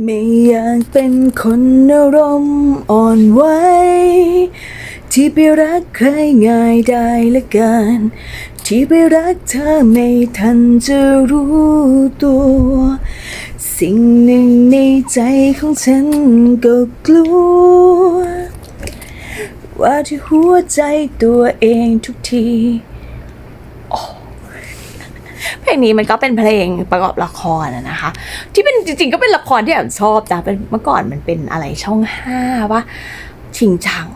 ไม่อยากเป็นคนอารมณ์อ่อนไหวที่ไปรักใครง่ายได้ละกัน ที่ไปรักเธอไม่ทันจะรู้ตัว สิ่งหนึ่งในใจของฉันก็กลัว ว่าที่หัวใจตัวเองทุกที เพลงนี้มันก็เป็นเพลงประกอบละครนะคะ ที่เป็นจริงๆก็เป็นละครที่แอมชอบจ้ะเป็นเมื่อก่อนมันเป็นอะไรช่องห้าว่าชิงชัง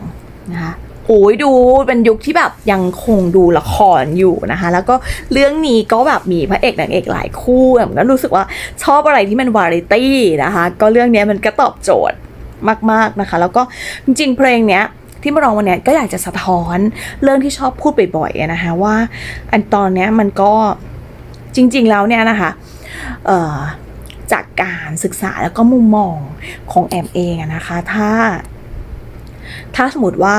นะคะโอ้ยดูเป็นยุคที่แบบยังคงดูละครอยู่นะคะ แล้วก็เรื่องนี้ก็แบบมีพระเอกนางเอกหลายคู่แอมก็รู้สึกว่าชอบอะไรที่มันวาไรตี้นะคะ ก็เรื่องนี้มันก็ตอบโจทย์มากๆนะคะ แล้วก็จริงๆเพลงเนี้ยที่มาร้องวันเนี้ยก็อยากจะสะท้อนเรื่องที่ชอบพูดบ่อยๆนะคะว่าอันตอนเนี้ยมันก็ จริงๆแล้วเนี่ยนะคะจากการศึกษาแล้วก็มุมมองของแอมเองนะคะถ้า ถ้าสมมติว่า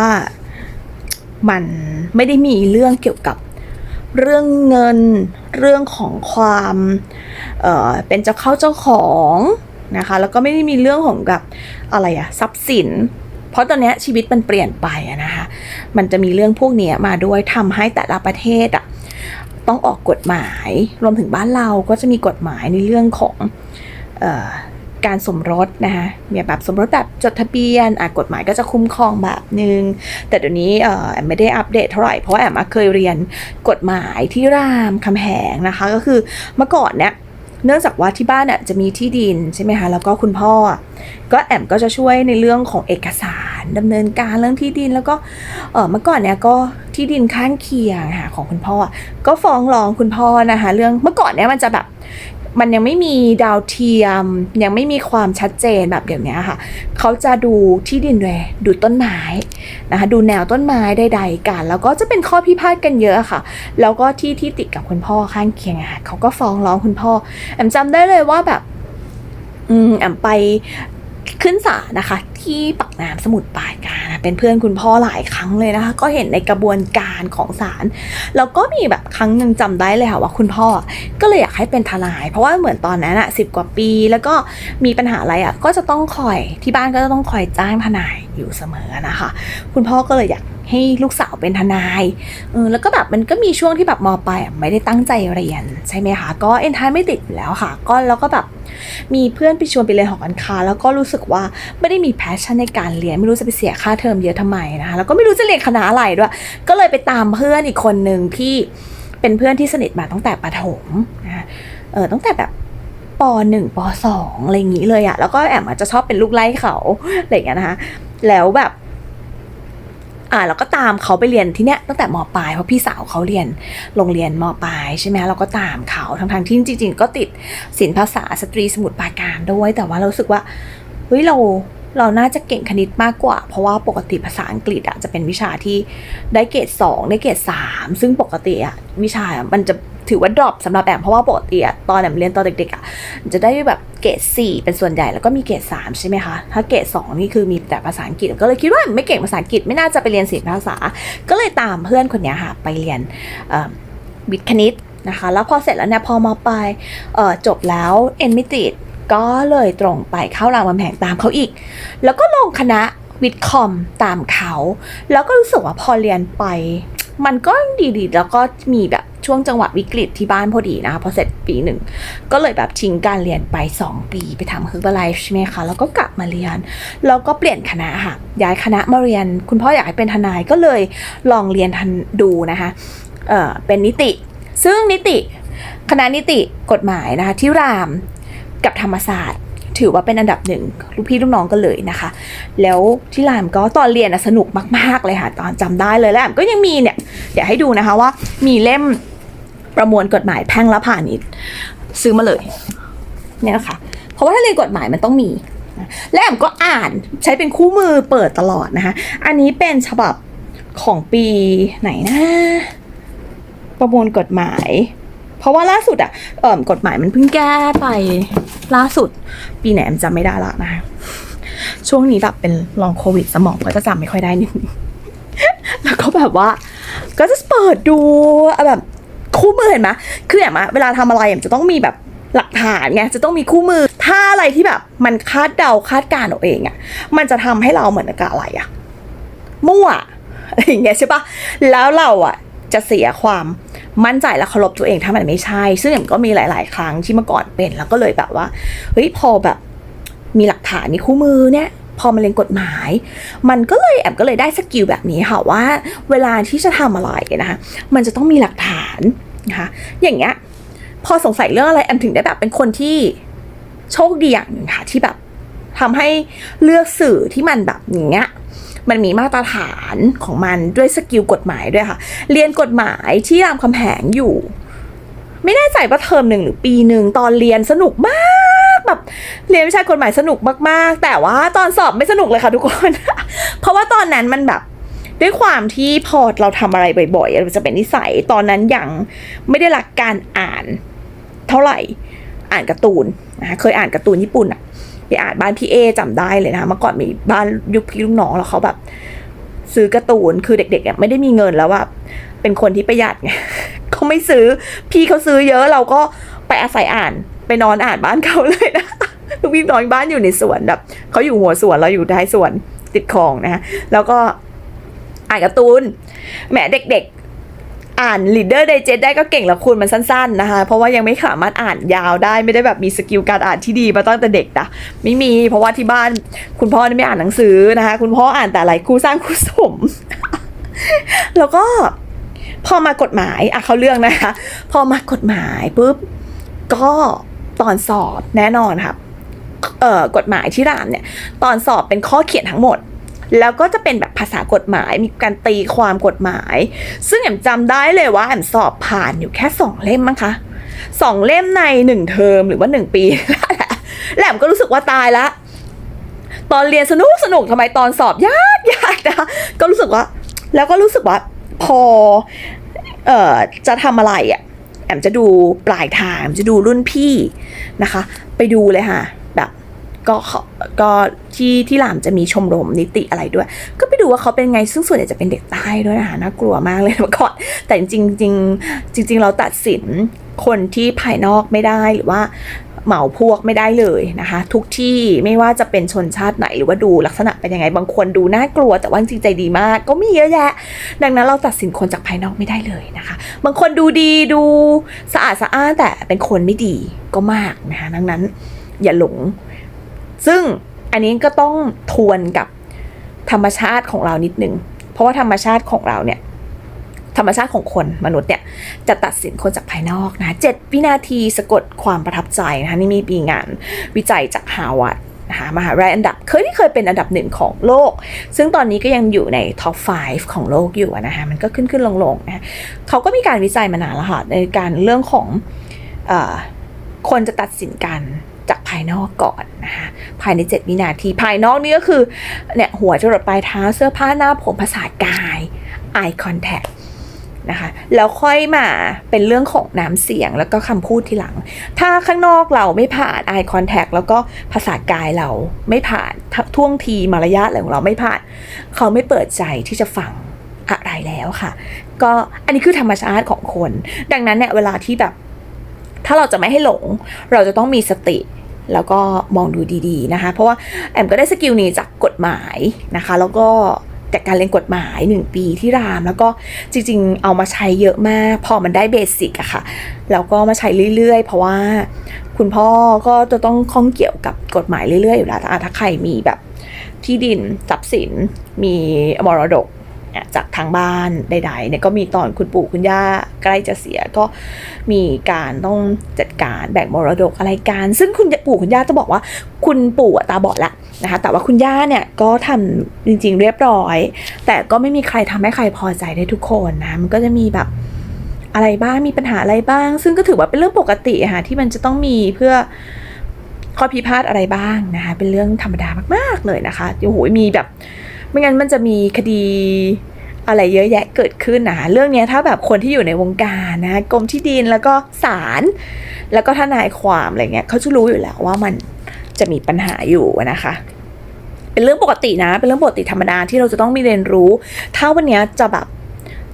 มันไม่ได้มีเรื่องเกี่ยวกับเรื่องเงินเรื่องของความเเป็นเจ้าเข้าเจ้าของนะคะแล้วก็ไม่ได้มีเรื่องของกับอะไรอะทรัพย์สิน เพราะตอนนี้ชีวิตมันเปลี่ยนไปนะคะมันจะมีเรื่องพวกนี้มาด้วยทำให้แต่ละประเทศอะ ต้องออกกฎหมาย รวมถึงบ้านเราก็จะมีกฎหมายในเรื่องของออการสมรสนะคะมีแบบสมรสแบบจดทะเบียนกฎหมายก็จะคุ้มครองแบบนึง แต่เดี๋ยวนี้แอมไม่ได้อัปเดตเท่าไหร่ เพราะแอมเคยเรียนกฎหมายที่รามคำแหงนะคะ ก็คือเมื่อก่อนเนี่ย เนื่องจากว่าที่บ้านเนี่ยจะมีที่ดินใช่ไหมคะแล้วก็คุณพ่อ ก็แอมก็จะช่วยในเรื่องของเอกสารดำเนินการเรื่องที่ดินแล้วก็เออเมื่อก่อนเนี่ยก็ที่ดินข้างเคียงค่ะของคุณพ่อ ก็ฟ้องร้องคุณพ่อนะคะ เรื่องเมื่อก่อนเนี่ยมันจะแบบ มันยังไม่มีดาวเทียม ยังไม่มีความชัดเจนแบบเดี๋ยวนี้ค่ะ เขาจะดูที่ดินแวดูต้นไม้นะคะดูแนวต้นไม้ใดๆกัน แล้วก็จะเป็นข้อพิพาทกันเยอะค่ะ แล้วก็ที่ที่ติดกับคุณพ่อข้างเคียงอะค่ะเขาก็ฟ้องร้องคุณพ่อแอมจำได้เลยว่าแบบอืมแอมไป ขึ้นศาลนะคะ ที่ปักน้ำสมุทรปราการนะเป็นเพื่อนคุณพ่อหลายครั้งเลยนะคะ ก็เห็นในกระบวนการของศาลแล้วก็มีแบบครั้งหนึ่งจำได้เลยค่ะว่าคุณพ่อก็เลยอยากให้เป็นทนาย เพราะว่าเหมือนตอนนั้นอะสิบกว่าปี แล้วก็มีปัญหาอะไรอะก็จะต้องคอยที่บ้านก็จะต้องคอยจ้างทนายอยู่เสมอนะคะ คุณพ่อก็เลยอยาก ให้ลูกสาวเป็นทนายเออแล้วก็แบบมันก็มีช่วงที่แบบมปลายไม่ได้ตั้งใจเรียนใช่ไหมคะก็เอ็นทายไม่ติดแล้วค่ะ ก็แล้วก็แบบมีเพื่อนไปชวนไปเรียนหอการค้าแล้วก็รู้สึกว่าไม่ได้มีแพชชั่นในการเรียน ไม่รู้จะไปเสียค่าเทอมเยอะทำไมนะคะแล้วก็ไม่รู้จะเรียนคณะอะไรด้วย ก็เลยไปตามเพื่อนอีกคนหนึ่งที่เป็นเพื่อนที่สนิทมาตั้งแต่ประถมนะเออตั้งแต่แบบปหนึ่งปสองอะไรอย่างนี้เลยอะแล้วก็แอมอาจจะชอบเป็นลูกไล่เขาอะไรอย่างเงี้ยนะคะแล้วแบบ อ่าเราก็ตามเขาไปเรียนที่เนี้ยตั้งแต่มปลายเพราะพี่สาวเขาเรียนโรงเรียนมปลายใช่ไหมเราก็ตามเขาทั้งทงๆที่จริง ๆ ก็ติดศิลปภาษาสตรีสมุดปาการด้วย แต่ว่าเราสึกว่าเฮ้ยเราเราน่าจะเก่งคณิตมากกว่า เพราะว่าปกติภาษาอังกฤษอะจะเป็นวิชาที่ได้เกรด2ได้เกรด3ซึ่งปกติอะวิชาอะมันจะ ถือว่าดรอปสำหรับแอมเพราะว่าปกติอะตอนแอมเรียนตอนเด็กๆอะจะได้แบบเกรด4เป็นส่วนใหญ่แล้วก็มีเกรด3ใช่ไหมคะ ถ้าเกรด2นี่คือมีแต่ภาษาอังกฤษก็เลยคิดว่าไม่เก่งภาษาอังกฤษไม่น่าจะไปเรียนศิลปภาษา ก็เลยตามเพื่อนคนนี้ค่ะไปเรียนวิทย์คณิตนะคะแล้วพอเสร็จแล้วเนี่ยพอมาไปลายจบแล้วเอ็นม่ติดก็เลยตรงไปเข้ารามคำแหงตามเขาอีก แล้วก็ลงคณะวิทย์คอมตามเขา แล้วก็รู้สึกว่าพอเรียนไป มันก็ดีๆ แล้วก็มีแบบ ช่วงจังหวะวิกฤตที่บ้านพอดีนะคะพอเสร็จปีหนึ่ง ก็เลยแบบทิ้งการเรียนไป 2 ปีไปทำคืออะไรใช่ไหมคะแล้วก็กลับมาเรียน แล้วก็เปลี่ยนคณะค่ะย้ายคณะมาเรียน คุณพ่ออยากให้เป็นทนายก็เลยลองเรียนทันดูนะคะเอ่อเป็นนิติ ซึ่งนิติคณะนิติกฎหมายนะคะที่รามกับธรรมศาสตร์ถือว่าเป็นอันดับหนึ่งลูกพี่ลูกน้องกันเลยนะคะ แล้วที่รามก็ตอนเรียนสนุกมาก ๆ เลยค่ะ ตอนจำได้เลยแล้วก็ยังมีเนี่ย เดี๋ยวให้ดูนะคะว่ามีเล่ม ประมวลกฎหมายแพ่งและพาณิชย์ ซื้อมาเลยเนี่ยนะคะเพราะว่าถ้าเรียนกฎหมายมันต้องมีและแอมก็อ่านใช้เป็นคู่มือเปิดตลอดนะคะ อันนี้เป็นฉบับของปีไหนนะ ประมวลกฎหมาย เพราะว่าล่าสุดอะเอ่อกฎหมายมันเพิ่งแก้ไปล่าสุด ปีไหนแอมจำไม่ได้ละนะคะช่วงนี้แบบเป็นลองโควิดสมองก็จะจำไม่ค่อยได้นิดนึงแล้วก็แบบว่า ก็จะเปิดดูแบบ คู่มือเห็นไหมคือแอมอะเวลาทำอะไรแอมจะต้องมีแบบหลักฐานไงจะต้องมีคู่มือ ถ้าอะไรที่แบบมันคาดเดาคาดการณ์เอาเองอะมันจะทำให้เราเหมือนกับอะไรอะมั่วอะไรอย่างเงี้ยใช่ปะแล้วเราอะจะเสียความมั่นใจและเคารพตัวเองถ้ามันไม่ใช่ ซึ่งแอมก็มีหลาย ๆ ครั้งที่เมื่อก่อนเป็น แล้วก็เลยแบบว่าเฮ้ยพอแบบมีหลักฐานมีคู่มือเนี่ยพอมาเรียนกฎหมาย มันก็เลยแอมก็เลยได้สกิลแบบนี้ค่ะว่า เวลาที่จะทำอะไรนะคะมันจะต้องมีหลักฐาน นะคะอย่างเงี้ยพอสงสัยเรื่องอะไรแอมถึงได้แบบเป็นคนที่โชคดีอย่างหนึ่งค่ะที่แบบทำให้เลือกสื่อที่มันแบบอย่างเงี้ยมันมีมาตรฐานของมันด้วยสกิลกฎหมายด้วยค่ะ เรียนกฎหมายที่รามคำแหงอยู่ ไม่แน่ใจว่าเทอมหนึ่งหรือปีหนึ่งตอนเรียนสนุกมากแบบเรียนวิชากฎหมายสนุกมากๆ แต่ว่าตอนสอบไม่สนุกเลยค่ะทุกคน เพราะว่าตอนนั้นมันแบบ ด้วยความที่พอเราทำอะไรบ่อยๆมันจะเป็นนิสัยตอนนั้นยังไม่ได้รักการอ่านเท่าไหร่อ่านการ์ตูนนะคะเคยอ่านการ์ตูนญี่ปุ่นอะไปอ่านบ้านพี่เอจำได้เลยนะคะเมื่อก่อนมีบ้านยุคพี่ลูกน้องแล้วเขาแบบ ซื้อการ์ตูนคือเด็กๆเนี่ยไม่ได้มีเงินแล้วว่าเป็นคนที่ประหยัดไงเขาไม่ซื้อพี่เขาซื้อเยอะเราก็ไปอาศัยอ่านไปนอนอ่านบ้านเขาเลยนะลูกพี่น้องบ้านอยู่ในสวนแบบเขาอยู่หัวสวนเราอยู่ท้ายสวนติดคลองนะฮะแล้วก็ อ่านการ์ตูนแหมเด็กๆ อ่าน Leader Digest ได้ก็เก่งล้วคุณมันสั้นๆนะคะ เพราะว่ายังไม่สามารถอ่านยาวได้ไม่ได้แบบมีสกิลการอ่านที่ดีมาตั้งแต่เด็กนะไม่มีเพราะว่าที่บ้านคุณพ่อไม่อ่านหนังสือนะคะ คุณพ่ออ่านแต่อะไรคู่สร้างคู่สม แล้วก็พอมากฎหมายอะเขาเรื่องนะคะ พอมากฎหมายปุ๊บก็ตอนสอบแน่นอนค่ะเอ่อกฎหมายที่รามเนี่ย ตอนสอบเป็นข้อเขียนทั้งหมด แล้วก็จะเป็นแบบภาษากฎหมายมีการตีความกฎหมาย ซึ่งแอมจำได้เลยว่าแอมสอบผ่านอยู่แค่สองเล่มมั้งคะสองเล่มในหนึ่งเทอมหรือว่าหนึ่งปีแล้วแอมก็รู้สึกว่าตายละตอนเรียนสนุกสนุกทำไมตอนสอบยากยากนะก็รู้สึกว่า แล้วก็รู้สึกว่าพอเอ่อจะทำอะไรอะแอมจะดูปลายทางแอมจะดูรุ่นพี่นะคะ ไปดูเลยค่ะ ก็ก็ที่ที่หลามจะมีชมรมนิติอะไรด้วย ก็ไปดูว่าเขาเป็นไงซึ่งส่วนใหญ่จะเป็นเด็กใต้ด้วยนะคะน่ากลัวมากเลยเมื่อก่อนแต่จริงจริงจริง ๆ เราตัดสินคนที่ภายนอกไม่ได้หรือว่าเหมาพวกไม่ได้เลยนะคะ ทุกที่ไม่ว่าจะเป็นชนชาติไหนหรือว่าดูลักษณะเป็นยังไงบางคนดูน่ากลัว แต่ว่าจริงใจดีมากก็มีเยอะแยะ ดังนั้นเราตัดสินคนจากภายนอกไม่ได้เลยนะคะ บางคนดูดีดูสะอาดสะอ้านแต่เป็นคนไม่ดีก็มากนะคะดังนั้นอย่าหลง ซึ่งอันนี้ก็ต้องทวนกับธรรมชาติของเรานิดนึง เพราะว่าธรรมชาติของเราเนี่ยธรรมชาติของคนมนุษย์เนี่ยจะตัดสินคนจากภายนอกนะเจ็ดวินาทีสะกดความประทับใจนะคะนี่มีปีงานวิจัยจากฮาวาดนะคะมหาวิทยาลัยอันดับเคยที่เคยเป็นอันดับหนึ่งของโลก ซึ่งตอนนี้ก็ยังอยู่ในท็อป 5 ของโลกอยู่นะคะมันก็ขึ้นขึ้นลงลงนะเขาก็มีการวิจัยมานานแล้วค่ะในการเรื่องของอคนจะตัดสินกันากภายนอกก่อนนะคะภายใน 7 วินาทีภายนอกนี่ก็คือเนี่ยหัวจรดปลายเท้าเสื้อผ้าหน้าผมภาษากาย eye contact นะคะแล้วค่อยมาเป็นเรื่องของน้ำเสียงแล้วก็คำพูดทีหลัง ถ้าข้างนอกเราไม่ผ่าน eye contact แล้วก็ภาษากายเราไม่ผ่านท่วงทีมารยาทอะไรของเราไม่ผ่าน เขาไม่เปิดใจที่จะฟังอะไรแล้วค่ะ ก็อันนี้คือธรรมชาติของคน ดังนั้นเนี่ยเวลาที่แบบ ถ้าเราจะไม่ให้หลง เราจะต้องมีสติ แล้วก็มองดูดีๆนะคะ เพราะว่าแอมก็ได้สกิลนี้จากกฎหมายนะคะ แล้วก็จากการเรียนกฎหมาย 1 ปีที่ราม แล้วก็จริงๆ เอามาใช้เยอะมาก พอมันได้เบสิกอะค่ะ แล้วก็มาใช้เรื่อยๆ เพราะว่าคุณพ่อก็จะต้องข้องเกี่ยวกับกฎหมายเรื่อยๆ อยู่แล้วถ้าใครมีแบบที่ดินทรัพย์สิน มีมรดก จากทางบ้านใดๆเนี่ยก็มีตอนคุณปู่คุณย่าใกล้จะเสียก็มีการต้องจัดการแบ่งมรดกอะไรกัน ซึ่งคุณปู่คุณย่าจะบอกว่าคุณปู่ตาบอดละนะคะแต่ว่าคุณย่าเนี่ยก็ทำจริง ๆ เรียบร้อย แต่ก็ไม่มีใครทำให้ใครพอใจได้ทุกคนนะมันก็จะมีแบบอะไรบ้างมีปัญหาอะไรบ้าง ซึ่งก็ถือว่าเป็นเรื่องปกติค่ะที่มันจะต้องมีเพื่อข้อพิพาทอะไรบ้างนะคะเป็นเรื่องธรรมดามากๆเลยนะคะโอ้โหมีแบบ ไม่งั้นมันจะมีคดีอะไรเยอะแยะเกิดขึ้นนะเรื่องนี้ถ้าแบบคนที่อยู่ในวงการนะกรมที่ดินแล้วก็ศาลแล้วก็ทนายความอะไรเงี้ยเขาจะรู้อยู่แล้วว่ามันจะมีปัญหาอยู่นะคะ เป็นเรื่องปกตินะ เป็นเรื่องปกติธรรมดาที่เราจะต้องมีเรียนรู้ ถ้าวันนี้จะแบบ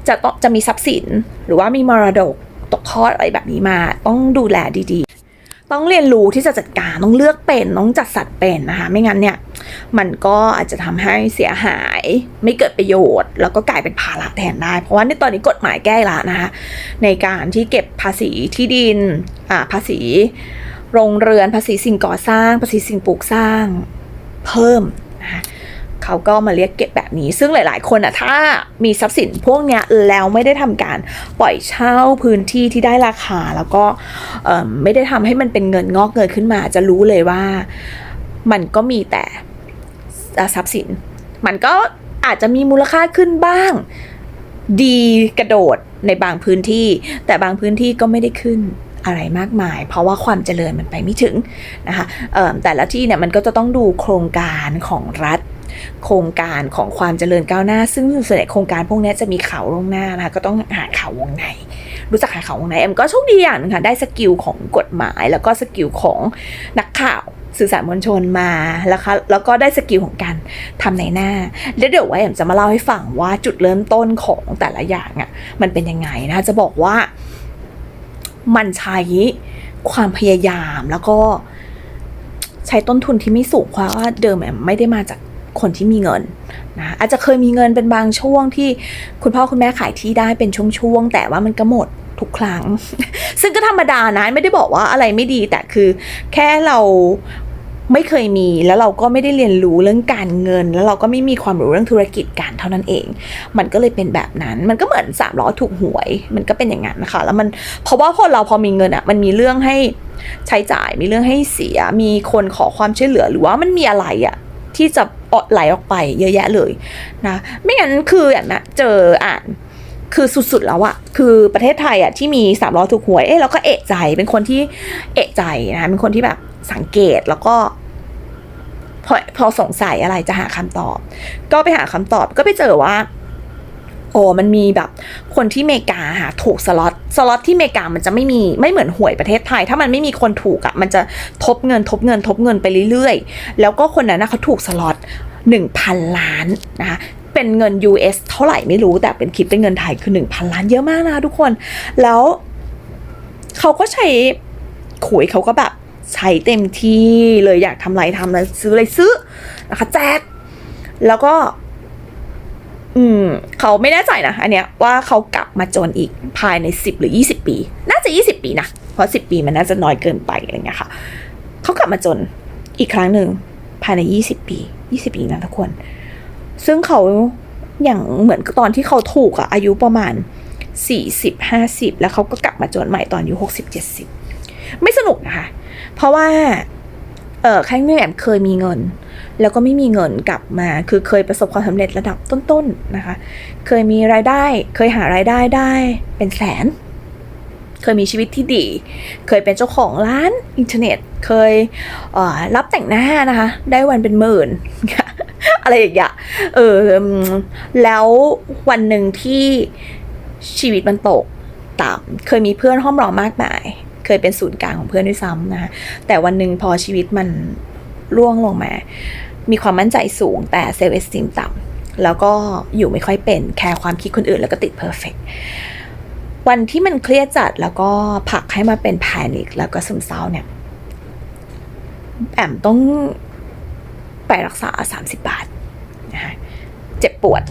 จะต้องจะมีทรัพย์สิน หรือว่ามีมรดกตกทอดอะไรแบบนี้มา ต้องดูแลดีๆ ต้องเรียนรู้ที่จะจัดการต้องเลือกเป็นต้องจัดสรรเป็นนะคะ ไม่งั้นเนี่ย มันก็อาจจะทำให้เสียหายไม่เกิดประโยชน์ แล้วก็กลายเป็นภาระแทนได้ เพราะว่าในตอนนี้กฎหมายแก้ละนะคะในการที่เก็บภาษีที่ดินภาษีโรงเรือนภาษีสิ่งก่อสร้าง ภาษีสิ่งปลูกสร้างเพิ่มนะคะเขาก็มาเรียกเก็บแบบนี้ ซึ่งหลาย ๆ คนอะถ้ามีทรัพย์สินพวกเนี้ยแล้วไม่ได้ทำการปล่อยเช่าพื้นที่ที่ได้ราคา แล้วก็ไม่ได้ทำให้มันเป็นเงินงอกเงินขึ้นมา จะรู้เลยว่ามันก็มีแต่ ทรัพย์สิน มันก็อาจจะมีมูลค่าขึ้นบ้าง ดีกระโดดในบางพื้นที่ แต่บางพื้นที่ก็ไม่ได้ขึ้นอะไรมากมาย เพราะว่าความเจริญมันไปไม่ถึงนะคะแต่ละที่เนี่ยมันก็จะต้องดูโครงการของรัฐ โครงการของความเจริญก้าวหน้า ซึ่งส่วนใหญ่โครงการพวกนี้จะมีข่าวลงหน้านะคะก็ต้องหาข่าววงในรู้จักหาข่าววงในเอ็มก็โชคดีอย่างหนึงค่ะได้สกิลของกฎหมาย แล้วก็สกิลของนักข่าว สื่อสารมวลชนมาแล้วค่ะแล้วก็ได้สกิลของการทำในหน้าแล้วเดี๋ยวไว่าเอ็มจะมาเล่าให้ฟังว่าจุดเริ่มต้นของแต่ละอย่างอะ่ะมันเป็นยังไงนะคะจะบอกว่ามันใช้ความพยายามแล้วก็ใช้ต้นทุนที่ไม่สูงเพราะว่าเดิมแอมไม่ได้มาจากคนที่มีเงินนะอาจจะเคยมีเงินเป็นบางช่วงที่คุณพ่อคุณแม่ขายที่ได้เป็นช่วงๆแต่ว่ามันก็หมดทุกครั้ง ซึ่งก็ธรรมดานะไม่ได้บอกว่าอะไรไม่ดีแต่คือ แค่เรา ไม่เคยมีแล้วเราก็ไม่ได้เรียนรู้เรื่องการเงิน แล้วเราก็ไม่มีความรู้เรื่องธุรกิจการเท่านั้นเอง มันก็เลยเป็นแบบนั้น มันก็เหมือนสามล้อถูกหวย มันก็เป็นอย่างนั้นนะคะแล้วมันเพราะว่าพอเราพอมีเงินอะ่ะมันมีเรื่องให้ใช้จ่ายมีเรื่องให้เสีย มีคนขอความช่วยเหลือหรือว่ามันมีอะไรอะ่ะที่จะอดไหลออกไปเยอะแยะเลยนะไม่งั้นคืออย่างนะเจออ่านคือสุดๆแล้วอะคือประเทศไทยอะที่มีสามล้อถูกหวยเอ๊ะเราก็เอะใจเป็นคนที่เอะใจนะคะเป็นคนที่แบบ สังเกตแล้วก็ พอพอสงสัยอะไรจะหาคำตอบ ก็ไปหาคำตอบก็ไปเจอว่า โอ้มันมีแบบคนที่เมกาหาถูกสล็อตสล็อตที่เมกามันจะไม่มีไม่เหมือนหวยประเทศไทย ถ้ามันไม่มีคนถูกอะ่ะมันจะทบเงินทบเงินทบเงินไปเรื่อยๆ แล้วก็คนนั้นนะเขาถูกสล็อตหนึ่งพันล้านนะคะเป็นเงิน US เท่าไหร่ไม่รู้แต่เป็นคิดเป็นเงินไทยคือหนึ่งพันล้านเยอะมากนะคะทุกคน แล้วเขาก็ใช้ขุยเขาก็แบบ ใช้เต็มที่เลยอยากทำไรทำอะไรซื้ออะไรซื้อนะคะแจกแล้วก็ อืม เขาไม่แน่ใจนะอันเนี้ยว่าเขากลับมาจนอีกภายในสิบหรือยี่สิบปี น่าจะยี่สิบปีนะเพราะสิบปีมันน่าจะน้อยเกินไปอะไรเงี้ยค่ะเขากลับมาจนอีกครั้งหนึ่งภายในยี่สิบปียี่สิบปีนะทุกคน ซึ่งเขาอย่างเหมือนตอนที่เขาถูกอะอายุประมาณสี่สิบห้าสิบแล้วเขาก็กลับมาจนใหม่ตอนอายุหกสิบเจ็ดสิบไม่สนุกนะคะ เพราะว่าเออครั้งนึงแอมเคยมีเงิน แล้วก็ไม่มีเงินกลับมา คือเคยประสบความสำเร็จระดับต้นๆนะคะ เคยมีรายได้ เคยหารายได้ได้เป็นแสน เคยมีชีวิตที่ดี เคยเป็นเจ้าของร้านอินเทอร์เน็ต เคยเออรับแต่งหน้านะคะ ได้วันเป็นหมื่น อะไรอย่างเงี้ย เออ แล้ววันหนึ่งที่ชีวิตมันตกต่ำเคยมีเพื่อนห้อมรอมากมาย เคยเป็นศูนย์กลางของเพื่อนด้วยซ้ำนะคะแต่วันหนึ่งพอชีวิตมันร่วงลงมา มีความมั่นใจสูงแต่เซลล์เอสติมต่ำแล้วก็อยู่ไม่ค่อยเป็นแคร์ความคิดคนอื่นแล้วก็ติดเพอร์เฟกวันที่มันเครียดจัดแล้วก็ผลักให้มาเป็นแพนิคแล้วก็ซึมเศร้าเนี่ยแอมต้องไปรักษา 30 บาทนะคะเจ็บปวด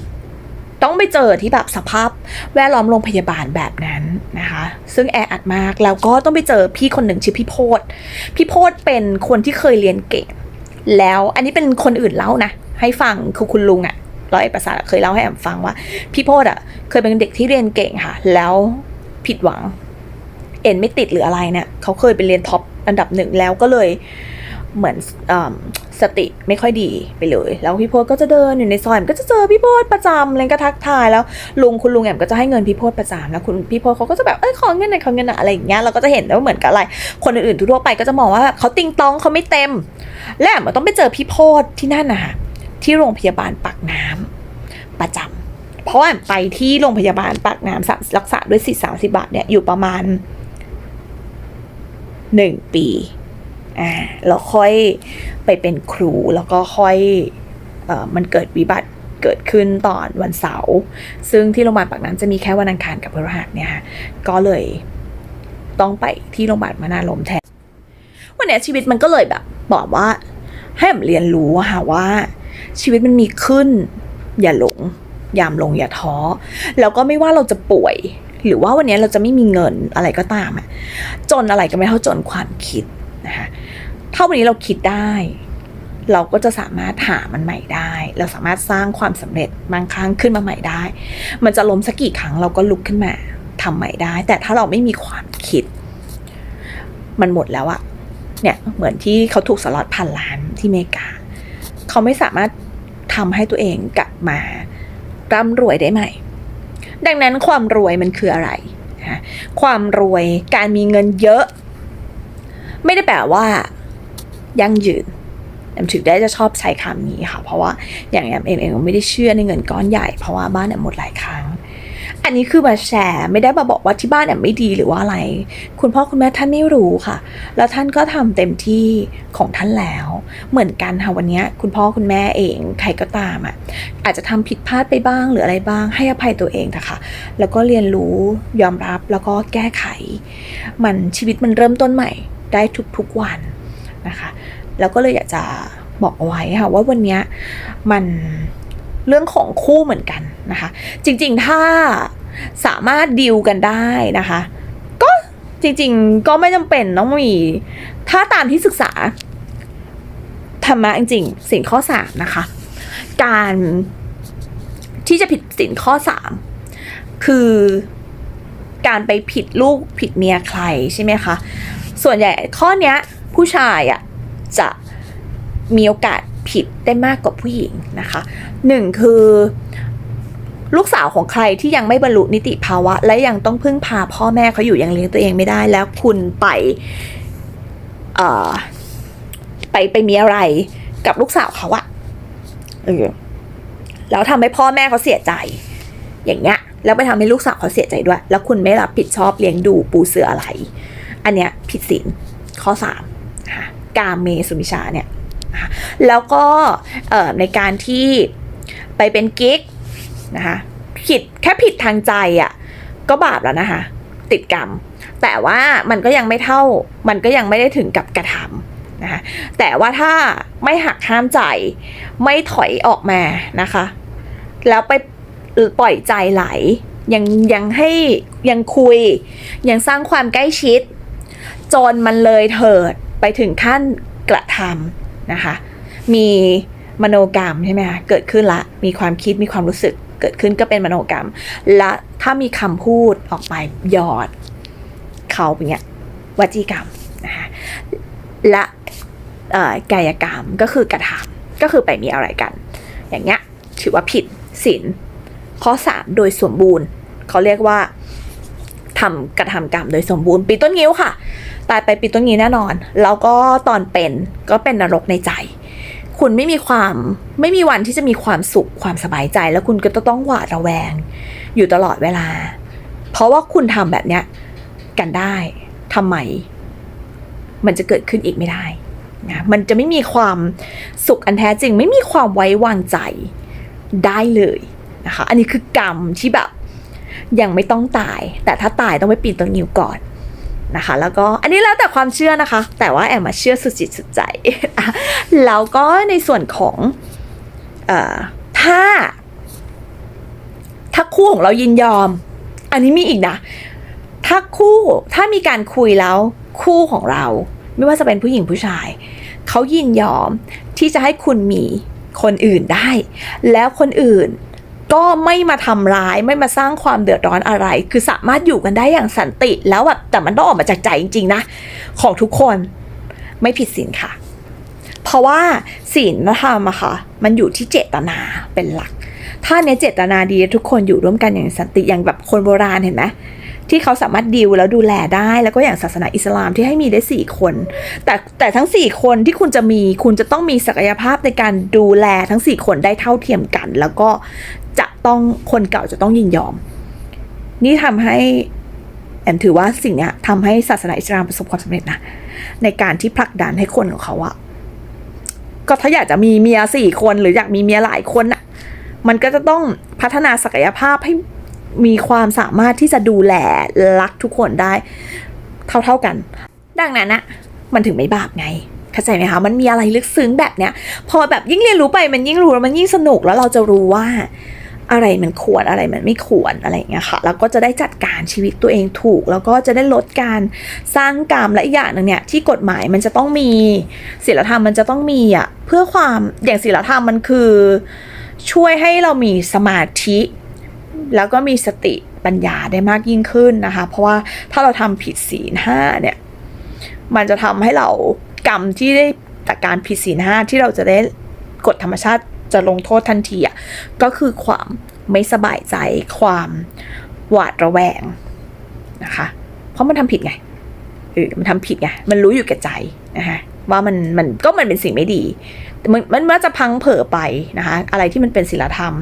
ต้องไปเจอที่แบบสภาพแวดล้อมโรงพยาบาลแบบนั้นนะคะ ซึ่งแออัดมากแล้วก็ต้องไปเจอพี่คนหนึ่งชื่อพี่โพดพี่โพดเป็นคนที่เคยเรียนเก่งแล้วอันนี้เป็นคนอื่นเล่านะ ให้ฟังคือคุณลุงอะร้อยเอกประสาทเคยเล่าให้แอมฟังว่า พี่โพดอะเคยเป็นเด็กที่เรียนเก่งค่ะ แล้วผิดหวัง เอ็นไม่ติดหรืออะไรเนี่ยเขาเคยไปเรียนท็อปอันดับหนึ่งแล้วก็เลย เหมือนอสติไม่ค่อยดีไปเลย แล้วพี่โพดก็จะเดินอยู่ในซอยมันก็จะเจอพี่โพดประจำอะไรก็ทักทายแล้วลุงคุณลุงแอมก็จะให้เงินพี่โพดประจำแล้วคุณพี่โพดเขาก็จะแบบเอ้ยขอเงินหน่อยขอเงินหน่อยอะไรอย่างเงี้ยเราก็จะเห็นว่าเหมือนกับอะไร คนอื่นๆทั่วไปก็จะมองว่าแบบเขาติงตองเขาไม่เต็ม และแอมต้องไปเจอพี่โพดที่นั่นนะคะที่โรงพยาบาลปากน้ำประจำเพราะว่าแอมไปที่โรงพยาบาลปากน้ำรักษาด้วยสิทธิ์สามสิบาทเนี่ยอยู่ประมาณหนึ่งปี อ่าแล้วค่อยไปเป็นครูแล้วก็ค่อยเอ่อมันเกิดวิบัติเกิดขึ้นตอนวันเสาร์ซึ่งที่โรงพยาบาลปากน้ำจะมีแค่วันอังคารกับพฤหัสเนี่ยค่ะก็เลยต้องไปที่โรงพยาบาลมนาลมแทนวันนี้ชีวิตมันก็เลยแบบบอกว่าให้ผมเรียนรู้ค่ะว่าชีวิตมันมีขึ้น อย่าหลงยามลงอย่าท้อแล้วก็ไม่ว่าเราจะป่วย หรือว่าวันนี้เราจะไม่มีเงินอะไรก็ตามอะจนอะไรก็ไม่เท่าจนความคิดนะคะ ถ้าวันนี้เราคิดได้ เราก็จะสามารถหามันใหม่ได้ เราสามารถสร้างความสำเร็จบางครั้งขึ้นมาใหม่ได้ มันจะล้มสักกี่ครั้งเราก็ลุกขึ้นมาทำใหม่ได้ แต่ถ้าเราไม่มีความคิด มันหมดแล้วอะเนี่ยเหมือนที่เขาถูกสล็อตพันล้านที่เมกา เขาไม่สามารถทำให้ตัวเองกลับมาร่ำรวยได้ใหม่ ดังนั้นความรวยมันคืออะไรนะความรวยการมีเงินเยอะ ไม่ได้แปลว่า ยั่งยืนแอมถึงได้จะชอบใช้คำนี้ค่ะ เพราะว่าอย่างแอมเองเองไม่ได้เชื่อในเงินก้อนใหญ่เพราะว่าบ้านแอมหมดหลายครั้ง อันนี้คือมาแชร์ไม่ได้มาบอกว่าที่บ้านแอมไม่ดีหรือว่าอะไร คุณพ่อคุณแม่ท่านไม่รู้ค่ะ แล้วท่านก็ทำเต็มที่ของท่านแล้ว เหมือนกันค่ะวันนี้คุณพ่อคุณแม่เองใครก็ตามอะอาจจะทำผิดพลาดไปบ้างหรืออะไรบ้างให้อภัยตัวเองเถอะค่ะแล้วก็เรียนรู้ยอมรับแล้วก็แก้ไข มันชีวิตมันเริ่มต้นใหม่ได้ทุกๆวัน นะคะ แล้วก็เลยอยากจะบอกเอาไว้ค่ะว่าวันนี้มันเรื่องของคู่เหมือนกันนะคะ จริงๆถ้าสามารถดีลกันได้นะคะ ก็จริงๆก็ไม่จำเป็นต้องมี ถ้าตามที่ศึกษาธรรมะจริงๆสินข้อสามนะคะ การที่จะผิดสินข้อสามคือการไปผิดลูกผิดเมียใครใช่ไหมคะ ส่วนใหญ่ข้อเนี้ย ผู้ชายอะจะมีโอกาสผิดได้มากกว่าผู้หญิงนะคะหนึ่งคือ ลูกสาวของใครที่ยังไม่บรรลุนิติภาวะ และยังต้องพึ่งพาพ่อแม่เขาอยู่ยังเลี้ยงตัวเองไม่ได้ แล้วคุณไปไปไปมีอะไรกับลูกสาวเขาอะเออแล้วทำให้พ่อแม่เขาเสียใจ อย่างเงี้ยแล้วไปทำให้ลูกสาวเขาเสียใจด้วย แล้วคุณไม่รับผิดชอบเลี้ยงดูปูเสืออะไร อันเนี้ยผิดศีลข้อสาม กาเมสุมิชาเนี่ยแล้วก็ในการที่ไปเป็นกิ๊กนะคะผิดแค่ผิดทางใจอะ่ะก็บาปแล้วนะคะ ติดกรรม แต่ว่ามันก็ยังไม่เท่ามันก็ยังไม่ได้ถึงกับกระทำนะคะแต่ว่าถ้าไม่หักห้ามใจไม่ถอยออกมานะคะ แล้วไปปล่อยใจไหลยังยังให้ยังคุย ยังสร้างความใกล้ชิด จนมันเลยเถิด ไปถึงขั้นกระทำนะคะ มีมโนกรรมใช่ไหมคะเกิดขึ้นละ มีความคิดมีความรู้สึกเกิดขึ้นก็เป็นมโนกรรม และถ้ามีคำพูดออกไปหยอด เขาเนเงี้ยวจีกรรมนะคะและกายกรรมก็คือกระทำก็คือไปมีอะไรกัน อย่างเงี้ยถือว่าผิดศีลข้อ 3 โดยสมบูรณ์ เขาเรียกว่า ทำกระทำกรรมโดยสมบูรณ์ปีต้นงิ้วค่ะ ตายไปปีต้นงิ้วแน่นอน แล้วก็ตอนเป็นก็เป็นนรกในใจ คุณไม่มีความไม่มีวันที่จะมีความสุขความสบายใจ แล้วคุณก็จะต้องหวาดระแวง อยู่ตลอดเวลา เพราะว่าคุณทำแบบเนี้ยกันได้ทำไม มันจะเกิดขึ้นอีกไม่ได้นะมันจะไม่มีความสุขอันแท้จริง ไม่มีความไว้วางใจได้เลยนะคะ อันนี้คือกรรมที่แบบ ยังไม่ต้องตาย แต่ถ้าตายต้องไปปีนต้นงิ้วก่อนนะคะ แล้วก็อันนี้แล้วแต่ความเชื่อนะคะ แต่ว่าแอมมาเชื่อสุดจิตสุดใจ แล้วก็ในส่วนของเอ่อถ้า ถ้าคู่ของเรายินยอม อันนี้มีอีกนะ ถ้าคู่ถ้ามีการคุยแล้วคู่ของเรา ไม่ว่าจะเป็นผู้หญิงผู้ชาย เขายินยอมที่จะให้คุณมีคนอื่นได้ แล้วคนอื่น ก็ไม่มาทำร้ายไม่มาสร้างความเดือดร้อนอะไร คือสามารถอยู่กันได้อย่างสันติ แล้วแบบแต่มันต้องออกมาจากใจจริง ๆ นะ ของทุกคนไม่ผิดศีลค่ะ เพราะว่าศีลธรรมอะค่ะ มันอยู่ที่เจตนาเป็นหลัก ถ้าเนี่ยเจตนาดีทุกคนอยู่ร่วมกันอย่างสันติอย่างแบบคนโบราณเห็นไหม ที่เขาสามารถดีลแล้วดูแลได้แล้วก็อย่างศาสนาอิสลามที่ให้มีได้สี่คน แต่แต่ทั้งสี่คนที่คุณจะมีคุณจะต้องมีศักยภาพในการดูแลทั้งสี่คนได้เท่าเทียมกัน แล้วก็จะต้องคนเก่าจะต้องยินยอม นี่ทำให้แอมถือว่าสิ่งนี้ทำให้ศาสนาอิสลามประสบความสำเร็จนะในการที่ผลักดันให้คนของเขาอะก็ถ้าอยากจะมีเมียสี่คนหรืออยากมีเมียหลายคนอะมันก็จะต้องพัฒนาศักยภาพให้ มีความสามารถที่จะดูแลรักทุกคนได้เท่าๆกัน ดังนั้นนะมันถึงไม่บาปไงเข้าใจไหมคะ มันมีอะไรลึกซึ้งแบบเนี้ย พอแบบยิ่งเรียนรู้ไปมันยิ่งรู้แล้วมันยิ่งสนุกแล้วเราจะรู้ว่าอะไรมันควรอะไรมันไม่ควรอะไรอย่างเงี้ยค่ะแล้วก็จะได้จัดการชีวิตตัวเองถูก แล้วก็จะได้ลดการสร้างกรรมและอีกอย่างหนึ่งเนี่ยที่กฎหมายมันจะต้องมีศีลธรรมมันจะต้องมีอะเพื่อความอย่างศีลธรรมมันคือ ช่วยให้เรามีสมาธิ แล้วก็มีสติปัญญาได้มากยิ่งขึ้นนะคะ เพราะว่าถ้าเราทำผิดศีลห้าเนี่ย มันจะทำให้เรากรรมที่ได้จากการผิดศีลห้าที่เราจะได้กฎธรรมชาติจะลงโทษทันทีอะก็คือความไม่สบายใจความหวาดระแวงนะคะ เพราะมันทำผิดไงเออมันทำผิดไงมันรู้อยู่แก่ใจนะคะว่ามันมันก็มันเป็นสิ่งไม่ดี มันมันจะพังเผอไปนะคะ อะไรที่มันเป็นศีลธรรม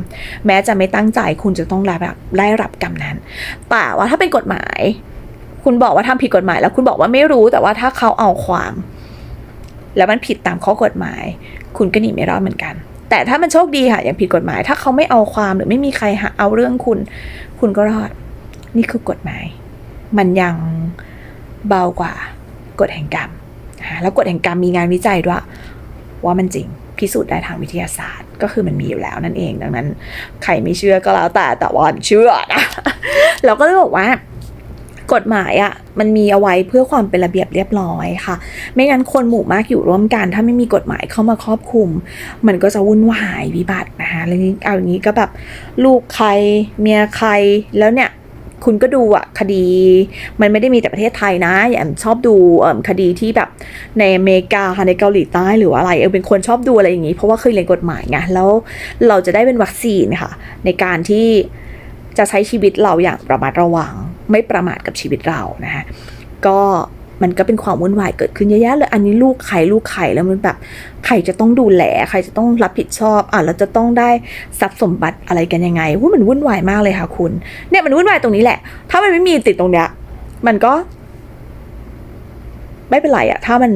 แม้จะไม่ตั้งใจคุณจะต้องได้รับได้รับกรรมนั้น แต่ว่าถ้าเป็นกฎหมาย คุณบอกว่าทำผิดกฎหมาย แล้วคุณบอกว่าไม่รู้แต่ว่าถ้าเขาเอาความ แล้วมันผิดตามข้อกฎหมาย คุณก็หนีไม่รอดเหมือนกัน แต่ถ้ามันโชคดีค่ะอย่างผิดกฎหมาย ถ้าเขาไม่เอาความหรือไม่มีใครหาเอาเรื่องคุณ คุณก็รอด นี่คือกฎหมาย มันยังเบากว่ากฎแห่งกรรมแล้วกฎแห่งกรรมมีงานวิจัยด้วย ว่ามันจริงพิสูจน์ได้ทางวิทยาศาสตร์ ก็คือมันมีอยู่แล้วนั่นเอง ดังนั้น ใครไม่เชื่อก็แล้วแต่แต่ว่าเชื่อนะเราก็เลยบอกว่ากฎหมายอะ่ะมันมีเอาไว้เพื่อความเป็นระเบียบเรียบร้อยค่ะ ไม่งั้นคนหมู่มากอยู่ร่วมกัน ถ้าไม่มีกฎหมายเข้ามาครอบคลุม มันก็จะวุ่นวายวิบัตินะคะแล้วนี้เอาอย่างนี้ก็แบบลูกใครเมียใครแล้วเนี่ย คุณก็ดูอะคดี มันไม่ได้มีแต่ประเทศไทยนะอย่างชอบดูคดีที่แบบในอเมริกาค่ะในเกาหลีใต้หรืออะไรเออเป็นคนชอบดูอะไรอย่างนี้ เพราะว่าเคยเรียนกฎหมายไงแล้วเราจะได้เป็นวัคซีนค่ะ ในการที่จะใช้ชีวิตเราอย่างประมาทระวัง ไม่ประมาทกับชีวิตเรานะคะก็ มันก็เป็นความวุ่นวายเกิดขึ้นเยอะแยะเลยอันนี้ลูกใครลูกใครแล้วมันแบบใครจะต้องดูแลใครจะต้องรับผิดชอบอะแล้วจะต้องได้ทรัพย์สมบัติอะไรกันยังไงว่ามันวุ่นวายมากเลยค่ะคุณเนี่ยมันวุ่นวายตรงนี้แหละ ถ้ามันไม่มีติดตรงเนี้ยมันก็ ไม่เป็นไรอะถ้ามัน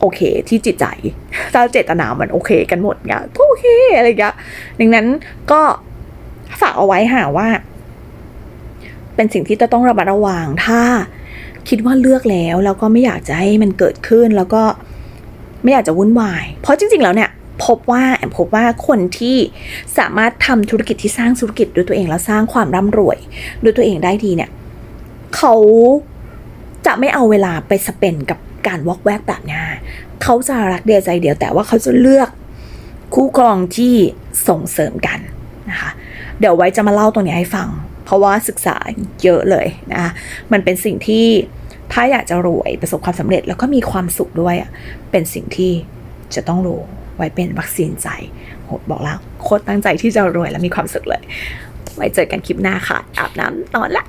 โอเคที่จิตใจถ้าเจตนามันโอเคกันหมดเงี้ยโอเคอะไรเงี้ยดังนั้นก็ฝากเอาไว้หาว่า เป็นสิ่งที่จะต้องระมัดระวังถ้า คิดว่าเลือกแล้วแล้วก็ไม่อยากจะให้มันเกิดขึ้นแล้วก็ไม่อยากจะวุ่นวาย เพราะจริง ๆ แล้วเนี่ยพบว่าแอมพบว่าคนที่สามารถทำธุรกิจที่สร้างธุรกิจด้วยตัวเองแล้วสร้างความร่ำรวยด้วยตัวเองได้ดีเนี่ยเขาจะไม่เอาเวลาไปสเปนกับการวอกแวกแบบนี้เขาจะรักเดียวใจเดียวแต่ว่าเขาจะเลือกคู่ครองที่ส่งเสริมกันนะคะเดี๋ยวไว้จะมาเล่าตรงนี้ให้ฟัง เพราะว่าศึกษาเยอะเลยนะคะมันเป็นสิ่งที่ ถ้าอยากจะรวยประสบความสำเร็จแล้วก็มีความสุขด้วยอะเป็นสิ่งที่จะต้องรู้ไว้เป็นวัคซีนใจโหบอกแล้วโคตรตั้งใจที่จะรวยและมีความสุขเลย ไว้เจอกันคลิปหน้าค่ะอาบน้ำนอนละ